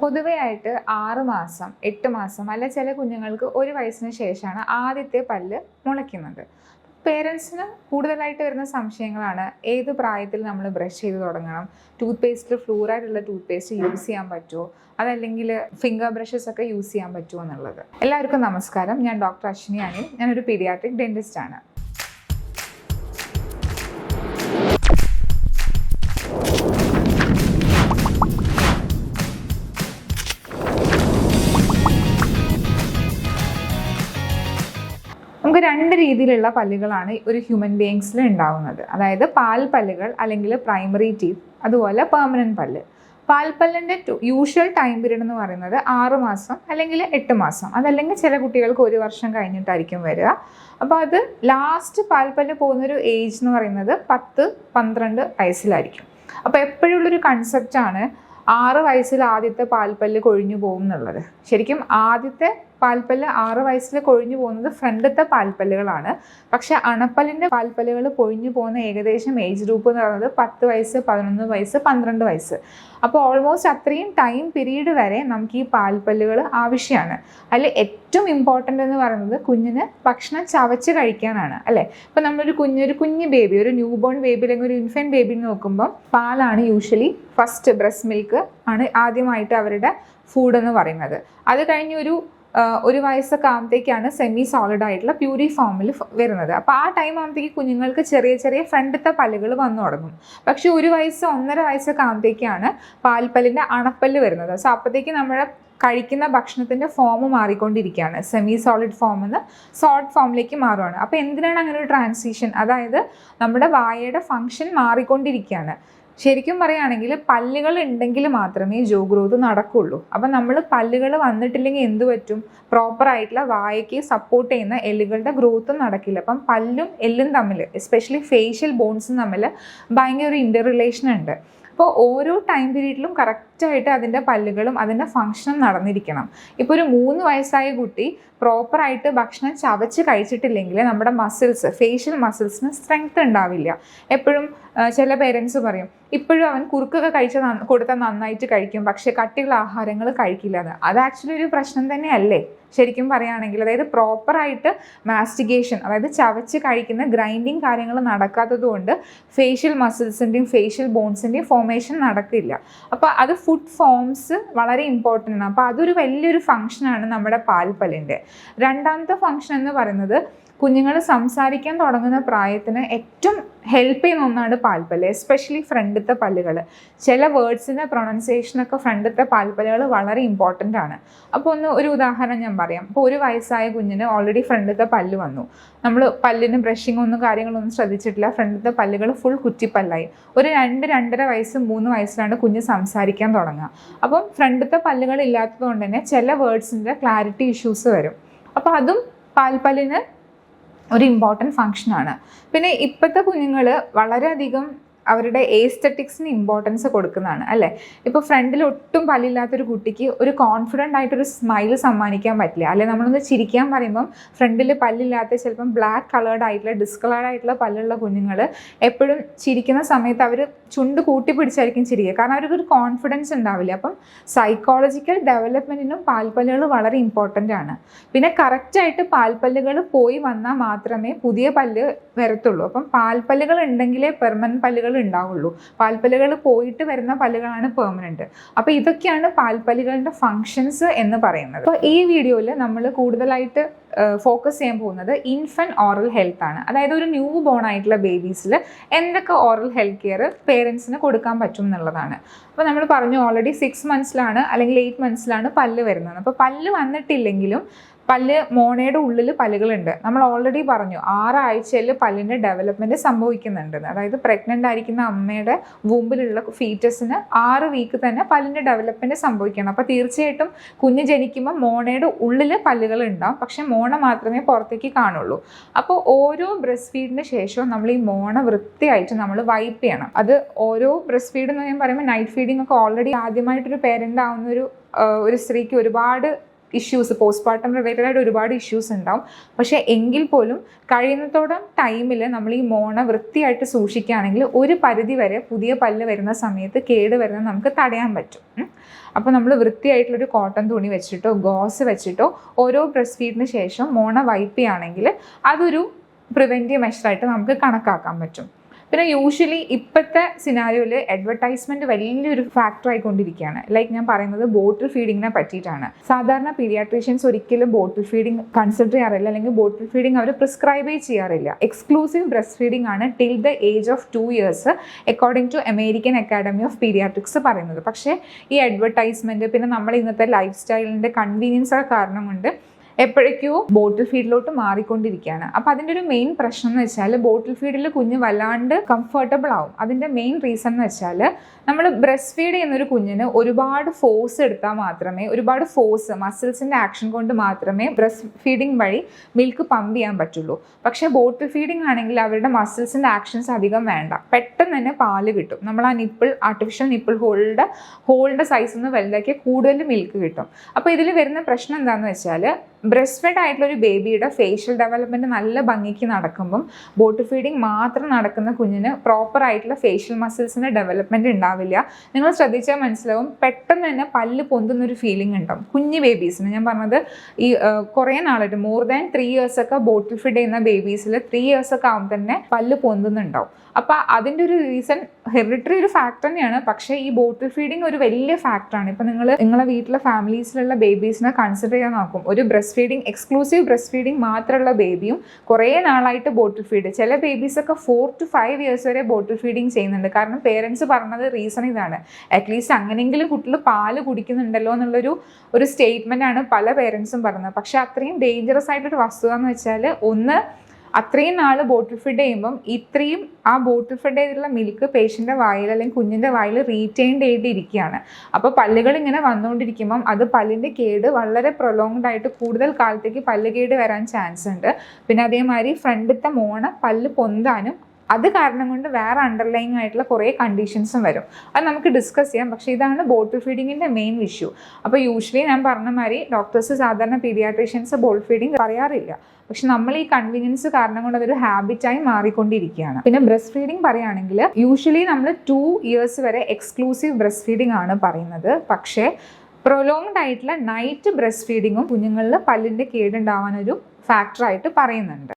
പൊതുവെ ആയിട്ട് ആറ് മാസം എട്ട് മാസം അല്ല ചില കുഞ്ഞുങ്ങൾക്ക് ഒരു വയസ്സിന് ശേഷമാണ് ആദ്യത്തെ പല്ല് മുളയ്ക്കുന്നത്. പേരൻസിന് കൂടുതലായിട്ട് വരുന്ന സംശയങ്ങളാണ് ഏത് പ്രായത്തിൽ നമ്മൾ ബ്രഷ് ചെയ്ത് തുടങ്ങണം ടൂത്ത് പേസ്റ്റിൽ ഫ്ലൂറായിട്ടുള്ള ടൂത്ത് പേസ്റ്റ് യൂസ് ചെയ്യാൻ പറ്റുമോ അതല്ലെങ്കിൽ ഫിംഗർ ബ്രഷസ് ഒക്കെ യൂസ് ചെയ്യാൻ പറ്റുമോ എന്നുള്ളത്. എല്ലാവർക്കും നമസ്കാരം. ഞാൻ ഡോക്ടർ അശ്വിനി അനിൽ. ഞാനൊരു പീഡിയാട്രിക് ഡെന്റിസ്റ്റ് ആണ് നമുക്ക് രണ്ട് രീതിയിലുള്ള പല്ലുകളാണ് ഒരു ഹ്യൂമൻ ബീയിങ്സിൽ ഉണ്ടാവുന്നത്. അതായത് പാൽ പല്ലുകൾ അല്ലെങ്കിൽ പ്രൈമറി ടീത്ത് അതുപോലെ പെർമനന്റ് പല്ല്. പാൽപ്പല്ലിന്റെ യൂഷ്വൽ ടൈം പീരീഡ് എന്ന് പറയുന്നത് ആറ് മാസം അല്ലെങ്കിൽ എട്ട് മാസം. അതല്ലെങ്കിൽ ചില കുട്ടികൾക്ക് ഒരു വർഷം കഴിഞ്ഞിട്ടായിരിക്കും വരിക. അപ്പോൾ അത് ലാസ്റ്റ് പാൽപ്പല്ല് പോകുന്നൊരു ഏജ് എന്ന് പറയുന്നത് പത്ത് പന്ത്രണ്ട് വയസ്സിലായിരിക്കും. അപ്പോൾ എപ്പോഴുള്ളൊരു കൺസെപ്റ്റാണ് ആറ് വയസ്സിൽ ആദ്യത്തെ പാൽപ്പല്ല് കൊഴിഞ്ഞു പോകും എന്നുള്ളത്. ശരിക്കും ആദ്യത്തെ പാൽപ്പല്ല് ആറ് വയസ്സിൽ കൊഴിഞ്ഞു പോകുന്നത് ഫ്രണ്ടത്തെ പാൽപ്പല്ലുകളാണ്. പക്ഷെ അണപ്പല്ലിന്റെ പാൽപ്പല്ലുകൾ പൊഴിഞ്ഞു പോകുന്ന ഏകദേശം ഏജ് ഗ്രൂപ്പ് എന്ന് പറയുന്നത് പത്ത് വയസ്സ് പതിനൊന്ന് വയസ്സ് പന്ത്രണ്ട് വയസ്സ്. അപ്പോൾ ഓൾമോസ്റ്റ് അത്രയും ടൈം പീരീഡ് വരെ നമുക്ക് ഈ പാൽപ്പല്ലുകൾ ആവശ്യമാണ്. അതിൽ ഏറ്റവും ഇമ്പോർട്ടന്റ് എന്ന് പറയുന്നത് കുഞ്ഞിന് ഭക്ഷണം ചവച്ച് കഴിക്കാനാണ് അല്ലേ? ഇപ്പം നമ്മളൊരു കുഞ്ഞൊരു കുഞ്ഞ് ബേബി ഒരു ന്യൂ ബോൺ ബേബി അല്ലെങ്കിൽ ഒരു ഇൻഫന്റ് ബേബി നോക്കുമ്പോൾ പാലാണ് യൂഷ്വലി ഫസ്റ്റ് ബ്രസ്റ്റ് മിൽക്ക് ആണ് ആദ്യമായിട്ട് അവരുടെ ഫുഡ് എന്ന് പറയുന്നത്. അത് കഴിഞ്ഞ് ഒരു വയസ്സൊക്കെ ആകുമ്പോഴത്തേക്കാണ് സെമി സോളിഡ് ആയിട്ടുള്ള പ്യൂരി ഫോമിൽ വരുന്നത്. അപ്പോൾ ആ ടൈം ആകുമ്പോഴത്തേക്ക് കുഞ്ഞുങ്ങൾക്ക് ചെറിയ ചെറിയ ഫ്രണ്ടത്തെ പല്ലുകൾ വന്നു തുടങ്ങും. പക്ഷേ ഒരു വയസ്സ് ഒന്നര വയസ്സൊക്കെ ആകുമ്പോഴത്തേക്കാണ് പാൽപ്പല്ലിന്റെ അണപ്പല്ല് വരുന്നത്. സോ അപ്പോഴത്തേക്ക് നമ്മുടെ കഴിക്കുന്ന ഭക്ഷണത്തിന്റെ ഫോം മാറിക്കൊണ്ടിരിക്കുകയാണ്. സെമി സോളിഡ് ഫോമിൽ നിന്ന് സോൾട്ട് ഫോമിലേക്ക് മാറുകയാണ് അപ്പോൾ എന്തിനാണ് അങ്ങനെ ഒരു ട്രാൻസിഷൻ അതായത് നമ്മുടെ വായയുടെ ഫങ്ഷൻ മാറിക്കൊണ്ടിരിക്കുകയാണ്. ശരിക്കും പറയുകയാണെങ്കിൽ പല്ലുകൾ ഉണ്ടെങ്കിൽ മാത്രമേ ജോ ഗ്രോത്ത് നടക്കുള്ളൂ. അപ്പം നമ്മൾ പല്ലുകൾ വന്നിട്ടില്ലെങ്കിൽ എന്ത് പറ്റും? പ്രോപ്പറായിട്ടുള്ള വായയ്ക്ക് സപ്പോർട്ട് ചെയ്യുന്ന എല്ലുകളുടെ ഗ്രോത്തും നടക്കില്ല. അപ്പം പല്ലും എല്ലും തമ്മിൽ എസ്പെഷ്യലി ഫേഷ്യൽ ബോൺസും തമ്മിൽ ഭയങ്കര ഒരു ഇന്റർ റിലേഷൻ ഉണ്ട്. അപ്പോൾ ഓരോ ടൈം പീരീഡിലും കറക്റ്റായിട്ട് അതിന്റെ പല്ലുകളും അതിന്റെ ഫങ്ഷനും നടന്നിരിക്കണം. ഇപ്പോൾ ഒരു മൂന്ന് വയസ്സായ കുട്ടി പ്രോപ്പറായിട്ട് ഭക്ഷണം ചവച്ച് കഴിച്ചിട്ടില്ലെങ്കിൽ നമ്മുടെ മസിൽസ് ഫേഷ്യൽ മസിൽസിന് സ്ട്രെങ്ത് ഉണ്ടാവില്ല. എപ്പോഴും ചില പേരൻസ് പറയും ഇപ്പോഴും അവൻ കുറുക്കൊക്കെ കഴിച്ച കൊടുത്താൽ നന്നായിട്ട് കഴിക്കും പക്ഷേ കട്ടിയുള്ള ആഹാരങ്ങൾ കഴിക്കില്ല അത് അത് ആക്ച്വലി ഒരു പ്രശ്നം തന്നെയല്ലേ? ശരിക്കും പറയുകയാണെങ്കിൽ അതായത് പ്രോപ്പറായിട്ട് മാസ്റ്റിഗേഷൻ അതായത് ചവച്ച് കഴിക്കുന്ന ഗ്രൈൻഡിങ് കാര്യങ്ങൾ നടക്കാത്തത് കൊണ്ട് ഫേഷ്യൽ മസിൽസിന്റെയും ഫേഷ്യൽ ബോൺസിന്റെയും ഫോമേഷൻ നടക്കില്ല. അപ്പോൾ അത് ഫുഡ് ഫോംസ് വളരെ ഇമ്പോർട്ടന്റ് ആണ്. അപ്പോൾ അതൊരു വലിയൊരു ഫങ്ഷനാണ് നമ്മുടെ പാൽപ്പല്ലിന്റെ രണ്ടാമത്തെ ഫംഗ്ഷൻ എന്ന് പറയുന്നത് കുഞ്ഞുങ്ങൾ സംസാരിക്കാൻ തുടങ്ങുന്ന പ്രായത്തിന് ഏറ്റവും ഹെൽപ്പ് ചെയ്യുന്ന ഒന്നാണ് പാൽപ്പല്ല് എസ്പെഷ്യലി ഫ്രണ്ടത്തെ പല്ലുകൾ. ചില വേർഡ്സിന്റെ പ്രൊണൗൺസിയേഷനൊക്കെ ഫ്രണ്ടത്തെ പാൽപ്പല്ലുകൾ വളരെ ഇമ്പോർട്ടന്റ് ആണ്. അപ്പോൾ ഒന്ന് ഒരു ഉദാഹരണം ഞാൻ പറയാം. ഇപ്പോൾ ഒരു വയസ്സായ കുഞ്ഞിന് ഓൾറെഡി ഫ്രണ്ടത്തെ പല്ല് വന്നു. നമ്മൾ പല്ലിന് ബ്രഷിംഗ് ഒന്നും കാര്യങ്ങളൊന്നും ശ്രദ്ധിച്ചിട്ടില്ല. ഫ്രണ്ടത്തെ പല്ലുകൾ ഫുൾ കുറ്റിപ്പല്ലായി. ഒരു രണ്ട് രണ്ടര വയസ്സ് മൂന്ന് വയസ്സിലാണ് കുഞ്ഞ് സംസാരിക്കാൻ തുടങ്ങുക. അപ്പം ഫ്രണ്ടത്തെ പല്ലുകൾ ഇല്ലാത്തത് കൊണ്ട് തന്നെ ചില വേർഡ്സിന്റെ ക്ലാരിറ്റി ഇഷ്യൂസ് വരും. അപ്പോൾ അതും പാൽപ്പല്ലിന് ഒരു ഇമ്പോർട്ടന്റ് ഫങ്ഷനാണ് പിന്നെ ഇപ്പോഴത്തെ കുഞ്ഞുങ്ങൾ വളരെയധികം അവരുടെ ഏസ്തറ്റിക്സിന് ഇമ്പോർട്ടൻസ് കൊടുക്കുന്നതാണ് അല്ലേ? ഇപ്പോൾ ഫ്രണ്ടിൽ ഒട്ടും പല്ലില്ലാത്തൊരു കുട്ടിക്ക് ഒരു കോൺഫിഡന്റ് ആയിട്ടൊരു സ്മൈൽ സമ്മാനിക്കാൻ പറ്റില്ല. അല്ലെ നമ്മളൊന്ന് ചിരിക്കാൻ പറയുമ്പം ഫ്രണ്ടിൽ പല്ലില്ലാത്ത ചിലപ്പം ബ്ലാക്ക് കളേർഡ് ആയിട്ടുള്ള ഡിസ്കളേർഡ് ആയിട്ടുള്ള പല്ലുള്ള കുഞ്ഞുങ്ങൾ എപ്പോഴും ചിരിക്കുന്ന സമയത്ത് അവർ ചുണ്ട് കൂട്ടി പിടിച്ചായിരിക്കും ചിരിക്കുക. കാരണം അവർക്കൊരു കോൺഫിഡൻസ് ഉണ്ടാവില്ല. അപ്പം സൈക്കോളജിക്കൽ ഡെവലപ്മെന്റിനും പാൽപ്പല്ലുകൾ വളരെ ഇമ്പോർട്ടന്റ് ആണ്. പിന്നെ കറക്റ്റായിട്ട് പാൽപ്പല്ലുകൾ പോയി വന്നാൽ മാത്രമേ പുതിയ പല്ല് വരത്തുള്ളൂ. അപ്പം പാൽപ്പല്ലുകൾ ഉണ്ടെങ്കിലേ പെർമനന്റ് പല്ലുകൾ ഉണ്ടാവുള്ളൂ. പാൽപ്പല്ലുകൾ പോയിട്ട് വരുന്ന പല്ലുകളാണ് പെർമനന്റ് അപ്പോൾ ഇതൊക്കെയാണ് പാൽപ്പല്ലുകളുടെ ഫങ്ഷൻസ് എന്ന് പറയുന്നത്. അപ്പോൾ ഈ വീഡിയോയിൽ നമ്മൾ കൂടുതലായിട്ട് ഫോക്കസ് ചെയ്യാൻ പോകുന്നത് ഇൻഫന്റ് ഓറൽ ഹെൽത്ത് ആണ്. അതായത് ഒരു ന്യൂ ബോൺ ആയിട്ടുള്ള ബേബീസിൽ എന്തൊക്കെ ഓറൽ ഹെൽത്ത് കെയർ പേരൻസിന് കൊടുക്കാൻ പറ്റും എന്നുള്ളതാണ്. അപ്പോൾ നമ്മൾ പറഞ്ഞു ഓൾറെഡി സിക്സ് മന്ത്സിലാണ് അല്ലെങ്കിൽ എയ്റ്റ് മന്ത്സിലാണ് പല്ല് വരുന്നത്. അപ്പോൾ പല്ല് വന്നിട്ടില്ലെങ്കിലും പല്ല് മോണയുടെ ഉള്ളിൽ പല്ലുകളുണ്ട്. നമ്മൾ ഓൾറെഡി പറഞ്ഞു ആറാഴ്ചയിൽ പല്ലിന്റെ ഡെവലപ്മെന്റ് സംഭവിക്കുന്നുണ്ട്. അതായത് പ്രഗ്നന്റ് ആയിരിക്കുന്ന അമ്മയുടെ വൂമ്പിലുള്ള ഫീറ്റസിന് ആറ് വീക്ക് തന്നെ പല്ലിന്റെ ഡെവലപ്മെന്റ് സംഭവിക്കണം. അപ്പോൾ തീർച്ചയായിട്ടും കുഞ്ഞ് ജനിക്കുമ്പോൾ മോണയുടെ ഉള്ളിൽ പല്ലുകൾ ഉണ്ടാവും. പക്ഷേ മോണ മാത്രമേ പുറത്തേക്ക് കാണുള്ളൂ. അപ്പോൾ ഓരോ ബ്രസ്റ്റ് ഫീഡിന് ശേഷവും നമ്മൾ ഈ മോണ വൃത്തിയായിട്ട് നമ്മൾ വൈപ്പ് ചെയ്യണം. അത് ഓരോ ബ്രസ്റ്റ് ഫീഡ് എന്ന് പറയുമ്പോൾ നൈറ്റ് ഫീഡിംഗ് ഒക്കെ ഓൾറെഡി ആദ്യമായിട്ടൊരു പേരന്റ് ആവുന്ന ഒരു ഒരു സ്ത്രീക്ക് ഒരുപാട് ഇഷ്യൂസ് പോസ്റ്റ്മോർട്ടം റിലേറ്റഡ് ആയിട്ട് ഒരുപാട് ഇഷ്യൂസ് ഉണ്ടാവും. പക്ഷേ എങ്കിൽ പോലും കഴിയുന്നതോടം ടൈമിൽ നമ്മൾ ഈ മോണ വൃത്തിയായിട്ട് സൂക്ഷിക്കുകയാണെങ്കിൽ ഒരു പരിധി വരെ പുതിയ പല്ല് വരുന്ന സമയത്ത് കേട് വരുന്നത് നമുക്ക് തടയാൻ പറ്റും. അപ്പോൾ നമ്മൾ വൃത്തിയായിട്ടുള്ളൊരു കോട്ടൺ തുണി വെച്ചിട്ടോ ഗോസ് വെച്ചിട്ടോ ഓരോ ബ്രസ്റ്റ് ഫീഡിന് ശേഷം മോണ വൈപ്പ് ചെയ്യുകയാണെങ്കിൽ അതൊരു പ്രിവെന്റീവ് മെഷറായിട്ട് നമുക്ക് കണക്കാക്കാൻ പറ്റും. പിന്നെ യൂഷ്വലി ഇപ്പോഴത്തെ സിനാരിയോയിൽ അഡ്വർടൈസ്മെന്റ് വലിയൊരു ഫാക്ടർ ആയിക്കൊണ്ടിരിക്കുകയാണ്. ലൈക്ക് ഞാൻ പറയുന്നത് ബോട്ടിൽ ഫീഡിങ്ങിനെ പറ്റിയിട്ടാണ്. സാധാരണ പീഡിയാട്രീഷ്യൻസ് ഒരിക്കലും ബോട്ടിൽ ഫീഡിംഗ് കൺസിഡർ ചെയ്യാറില്ല. അല്ലെങ്കിൽ ബോട്ടിൽ ഫീഡിംഗ് അവർ പ്രിസ്ക്രൈബേ ചെയ്യാറില്ല. എക്സ്ക്ലൂസീവ് ബ്രസ്റ്റ് ഫീഡിംഗ് ആണ് till the age of two years according to American Academy of Pediatrics പറയുന്നത്. പക്ഷേ ഈ അഡ്വർടൈസ്മെന്റ് പിന്നെ നമ്മൾ ഇന്നത്തെ ലൈഫ് സ്റ്റൈലിന്റെ കൺവീനിയൻസ് കാരണം കൊണ്ട് എപ്പോഴേക്കോ ബോട്ടിൽ ഫീഡിലോട്ട് മാറിക്കൊണ്ടിരിക്കുകയാണ്. അപ്പോൾ അതിന്റെ ഒരു മെയിൻ പ്രശ്നം എന്ന് വെച്ചാൽ ബോട്ടിൽ ഫീഡിൽ കുഞ്ഞ് വല്ലാണ്ട് കംഫർട്ടബിൾ ആവും. അതിന്റെ മെയിൻ റീസൺ എന്ന് വെച്ചാൽ നമ്മൾ ബ്രസ്റ്റ് ഫീഡ് ചെയ്യുന്നൊരു കുഞ്ഞിന് ഒരുപാട് ഫോഴ്സ് എടുത്താൽ മാത്രമേ ഒരുപാട് ഫോഴ്സ് മസിൽസിന്റെ ആക്ഷൻ കൊണ്ട് മാത്രമേ ബ്രസ്റ്റ് ഫീഡിങ് വഴി മിൽക്ക് പമ്പ് ചെയ്യാൻ പറ്റുള്ളൂ. പക്ഷേ ബോട്ടിൽ ഫീഡിങ് ആണെങ്കിൽ അവരുടെ മസിൽസിന്റെ ആക്ഷൻസ് അധികം വേണ്ട. പെട്ടെന്ന് തന്നെ പാൽ കിട്ടും. നമ്മൾ ആ നിപ്പിൾ ആർട്ടിഫിഷ്യൽ നിപ്പിൾ ഹോളിന്റെ ഹോളിന്റെ സൈസ് ഒന്ന് വലുതാക്കിയാൽ കൂടുതൽ മിൽക്ക് കിട്ടും. അപ്പോൾ ഇതിൽ വരുന്ന പ്രശ്നം എന്താണെന്ന് വെച്ചാൽ ബ്രസ്റ്റ് ഫെഡ് ആയിട്ടുള്ള ഒരു ബേബിയുടെ ഫേഷ്യൽ ഡെവലപ്മെന്റ് നല്ല ഭംഗിക്ക് നടക്കുമ്പം ബോട്ട് ഫീഡിങ് മാത്രം നടക്കുന്ന കുഞ്ഞിന് പ്രോപ്പർ ആയിട്ടുള്ള ഫേഷ്യൽ മസിൽസിന്റെ ഡെവലപ്മെന്റ് ഉണ്ടാവില്ല. നിങ്ങൾ ശ്രദ്ധിച്ചാൽ മനസ്സിലാവും പെട്ടെന്ന് തന്നെ പല്ല് പൊന്തുന്ന ഒരു ഫീലിംഗ് ഉണ്ടാവും. കുഞ്ഞ് ബേബീസിന് ഞാൻ പറഞ്ഞത് ഈ കുറേ നാളായിട്ട് മോർ ദാൻ ത്രീ ഇയേഴ്സ് ഒക്കെ ബോട്ടിൽ ഫീഡ് ചെയ്യുന്ന ബേബീസിൽ ത്രീ ഇയേഴ്സ് ഒക്കെ ആകുമ്പോൾ തന്നെ പല്ല് പൊന്തുന്നുണ്ടാവും. അപ്പോൾ അതിന്റെ ഒരു റീസൺ ഹെറിറ്ററി ഒരു ഫാക്ടർ തന്നെയാണ്. പക്ഷേ ഈ ബോട്ടിൽ ഫീഡിങ് ഒരു വലിയ ഫാക്ടറാണ് ഇപ്പോൾ നിങ്ങൾ നിങ്ങളെ വീട്ടിലെ ഫാമിലീസിലുള്ള ബേബീസിനെ കൺസിഡർ ചെയ്യാൻ നോക്കും. ഒരു breast feeding exclusive breast feeding മാത്രമുള്ള ബേബിയും കുറേ നാളായിട്ട് ബോട്ടിൽ ഫീഡ് ചില ബേബീസൊക്കെ ഫോർ ടു ഫൈവ് ഇയേഴ്സ് വരെ ബോട്ടിൽ ഫീഡിങ് ചെയ്യുന്നുണ്ട്. കാരണം പേരൻസ് പറഞ്ഞത് റീസൺ ഇതാണ്. അറ്റ്ലീസ്റ്റ് അങ്ങനെയെങ്കിലും കുട്ടികൾ പാൽ കുടിക്കുന്നുണ്ടല്ലോ എന്നുള്ളൊരു ഒരു സ്റ്റേറ്റ്മെന്റ് ആണ് പല പേരൻസും പറഞ്ഞത്. പക്ഷേ അത്രയും ഡേഞ്ചറസ് ആയിട്ടൊരു വസ്തുത എന്ന് വെച്ചാൽ ഒന്ന് അത്രയും നാൾ ബോട്ടിൽ ഫിഡ് ചെയ്യുമ്പം ഇത്രയും ആ ബോട്ടിൽ ഫിഡ് ചെയ്തിട്ടുള്ള മിൽക്ക് പേഷ്യന്റെ വായിൽ അല്ലെങ്കിൽ കുഞ്ഞിന്റെ വായിൽ റീറ്റെയിൻഡ് ചെയ്തിരിക്കുകയാണ് അപ്പോൾ പല്ലുകൾ ഇങ്ങനെ വന്നുകൊണ്ടിരിക്കുമ്പം അത് പല്ലിന്റെ കേട് വളരെ പ്രൊലോങ്ഡ് ആയിട്ട് കൂടുതൽ കാലത്തേക്ക് പല്ല് കേട് വരാൻ ചാൻസ് ഉണ്ട്. പിന്നെ അതേമാതിരി ഫ്രണ്ടിലത്തെ മോണ പല്ല് പൊന്താനും അത് കാരണം കൊണ്ട് വേറെ അണ്ടർലൈങ് ആയിട്ടുള്ള കുറേ കണ്ടീഷൻസും വരും. അത് നമുക്ക് ഡിസ്കസ് ചെയ്യാം. പക്ഷേ ഇതാണ് ബോട്ടിൽ ഫീഡിങ്ങിന്റെ മെയിൻ ഇഷ്യൂ അപ്പോൾ യൂഷ്വലി ഞാൻ പറഞ്ഞ മാതിരി ഡോക്ടേഴ്സ് സാധാരണ പീഡിയാട്രീഷ്യൻസ് ബോട്ടിൽ ഫീഡിങ് പറയാറില്ല. പക്ഷെ നമ്മൾ ഈ കൺവീനിയൻസ് കാരണം കൊണ്ട് അതൊരു ഹാബിറ്റായി മാറിക്കൊണ്ടിരിക്കുകയാണ്. പിന്നെ ബ്രസ്റ്റ് ഫീഡിംഗ് പറയുകയാണെങ്കിൽ യൂഷ്വലി നമ്മൾ ടു ഇയേഴ്സ് വരെ എക്സ്ക്ലൂസീവ് ബ്രസ്റ്റ് ഫീഡിംഗ് ആണ് പറയുന്നത്. പക്ഷേ പ്രൊലോങ്ഡ് ആയിട്ടുള്ള നൈറ്റ് ബ്രസ്റ്റ് ഫീഡിങ്ങും കുഞ്ഞുങ്ങളിൽ പല്ലിന്റെ കേടുണ്ടാവാനൊരു ഫാക്ടറായിട്ട് പറയുന്നുണ്ട്.